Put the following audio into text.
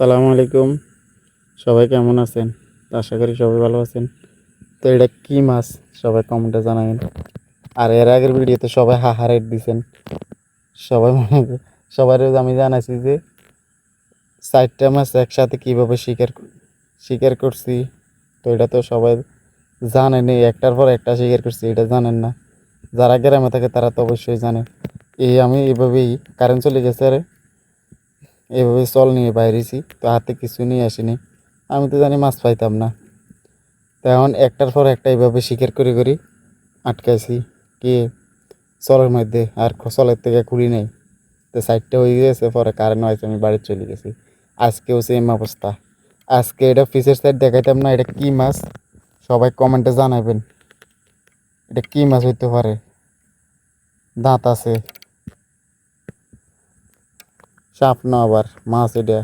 সালামু আলাইকুম। সবাই কেমন আছেন? আশা করি সবাই ভালো আছেন। তো এটা কি মাছ? সবাই কমেন্টে জানাবেন। আর এর আগের ভিডিওতে সবাই হাহা রেট দিছেন। সবাই সবাই আমি জানাইছি যে চারটা মাছ একসাথে কীভাবে শিকার শিকার করছি। তো এটা তো সবাই জানেনি একটার পর একটা শিকার করছি, এটা জানেন না। যারা গ্রামে থাকে তারা তো অবশ্যই জানে। এই আমি এভাবেই কারেন্ট চলে গেছে আরে। এভাবে চল নিয়ে বাইরেছি, তো হাতে কিছু নিয়ে আসিনি। আমি তো জানি মাছ পাইতাম না। তো এখন একটার পর একটা এইভাবে শিকার করে করি আটকাইছি কি চলের মধ্যে, আর চলের থেকে খুলি নেই। তো সাইডটা হয়ে গেছে, পরে কারেন্ট হয়েছে আমি বাড়ি চলে গেছি। আজকেও সেম অবস্থা। আজকে এটা ফিসের সাইড দেখাইতাম না, এটা কী মাছ? সবাই কমেন্টে জানাবেন এটা কী মাছ হইতে পারে? দাঁত আছে। সাপ না আবার মাছ এটা